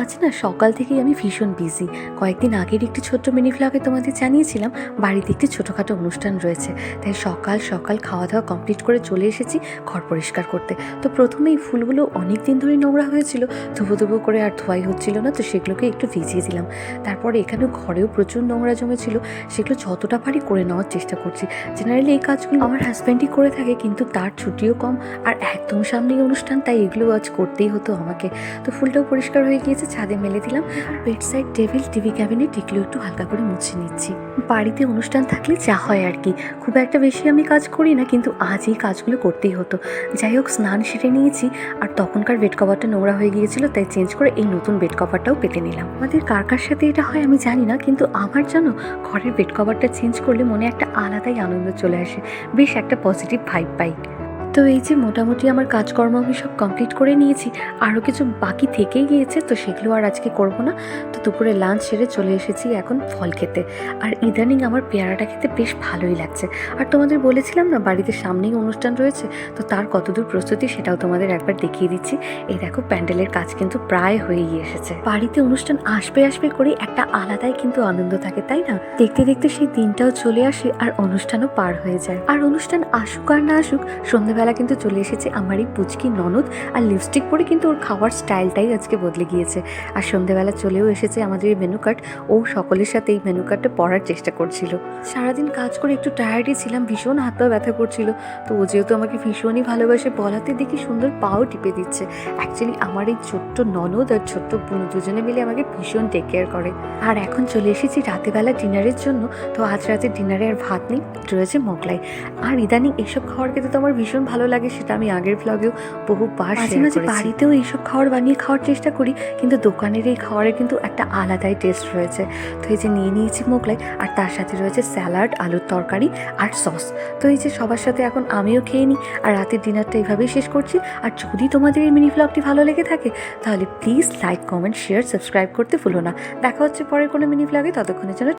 আজ না সকাল থেকেই আমি ভীষণ বিজি কয়েকদিন আগের একটি ছোট্ট মিনি ফ্লগে তোমাদের জানিয়েছিলাম, বাড়িতে একটি ছোটোখাটো অনুষ্ঠান রয়েছে। তাই সকাল সকাল খাওয়া দাওয়া কমপ্লিট করে চলে এসেছি ঘর পরিষ্কার করতে। তো প্রথমে এই ফুলগুলো অনেক দিন ধরেই নোংরা হয়েছিল ধুবো ধুবো করে আর ধোয়াই হচ্ছিল না, তো সেগুলোকে একটু ভিজিয়ে দিলাম। তারপরে এখানে ঘরেও প্রচুর নোংরা জমেছিল, সেগুলো যতটা পারি করে নেওয়ার চেষ্টা করছি। জেনারেলি এই কাজগুলো আমার হাজব্যান্ডই করে থাকে, কিন্তু তার ছুটিও কম, আর একদম সামনেই অনুষ্ঠান, তাই এগুলো আজ করতেই হতো আমাকে। তো ফুলটাও পরিষ্কার হয়ে গিয়েছে ছাদে মেলে দিলাম bed side table TV cabinet এগুলো একটু হালকা করে মুছে নিচ্ছি। বাড়িতে অনুষ্ঠান থাকলে যা হয় আর কি। খুব একটা বেশি আমি কাজ করি না, কিন্তু আজ এই কাজগুলো করতেই হতো। যাই হোক, স্নান সেরে নিয়েছি আর তখনকার বেড কভারটা নোংরা হয়ে গিয়েছিল, তাই চেঞ্জ করে এই নতুন বেড কভারটাও পেতে নিলাম। আমাদের কার কার সাথে এটা হয় আমি জানি না, কিন্তু আমার জন্য ঘরের বেড কভারটা চেঞ্জ করলে মনে একটা আলাদাই আনন্দ চলে আসে। বেশ একটা পজিটিভ ভাইব পাই। তো এই যে মোটামুটি আমার কাজকর্ম আমি সব কমপ্লিট করে নিয়েছি, আরও কিছু বাকি থেকেই গিয়েছে, তো সেগুলো আর আজকে করব না। তো দুপুরে লাঞ্চ সেরে চলে এসেছি এখন ফল খেতে। আর ইদানিং আমার পেয়ারাটা খেতে বেশ ভালোই লাগছে। আর তোমাদের বলেছিলাম না, বাড়িতে সামনেই অনুষ্ঠান রয়েছে, তো তার কতদূর প্রস্তুতি সেটাও তোমাদের একবার দেখিয়ে দিচ্ছি। এই দেখো, প্যান্ডেলের কাজ কিন্তু প্রায় হয়েই এসেছে। বাড়িতে অনুষ্ঠান আসবে আসবে করে একটা আলাদাই কিন্তু আনন্দ থাকে, তাই না? দেখতে দেখতে সেই দিনটাও চলে আসে আর অনুষ্ঠানও পার হয়ে যায়। আর অনুষ্ঠান আসুক আর না আসুক, সন্ধ্যেবেলা কিন্তু চলে এসেছে আমার এই পুচকি ননদ, আর লিপস্টিক পরে কিন্তু ওর খাওয়ার স্টাইলটাই আজকে বদলে গিয়েছে। আর সন্ধ্যেবেলা চলেও এসেছে আমাদের এই মেনু কার্ড ও সকলের সাথে এই মেনু কার্ডটা পড়ার চেষ্টা করছিল। সারাদিন কাজ করে একটু টায়ার্ডই ছিলাম, ভীষণ হাত পা ব্যথা করছিল। তো ও যেহেতু আমাকে ভীষণই ভালোবাসে, বলাতে দেখি সুন্দর পাও টিপে দিচ্ছে। অ্যাকচুয়ালি আমার এই ছোট্ট ননদ আর ছোট্ট বোন দুজনে মিলে আমাকে ভীষণ টেক কেয়ার করে। আর এখন চলে এসেছি রাতেবেলা ডিনারের জন্য, তো আজ রাতে ডিনারে আর ভাত নেই, রয়েছে মোগলাই। আর ইদানিং এসব খাওয়ার খেতে তো আমার ভীষণ ভালো লাগে সেটা আমি আগের ব্লগেও বহুবার মাঝে মাঝে বাড়িতেও এইসব খাবার বানিয়ে খাওয়ার চেষ্টা করি কিন্তু দোকানের এই খাবারের কিন্তু একটা আলাদাই টেস্ট রয়েছে। তো এই যে নিয়ে নিয়েছি মোগলাই আর তার সাথে রয়েছে স্যালাড আলুর তরকারি আর সস। তো এই যে সবার সাথে এখন আমিও খেয়ে নিই আর রাতের ডিনারটা এইভাবেই শেষ করছি। আর যদি তোমাদের এই মিনি ব্লগটি ভালো লেগে থাকে তাহলে please like comment share subscribe করতে ভুলো না। দেখা হচ্ছে পরের কোনো মিনি ব্লগে ততক্ষণের জন্য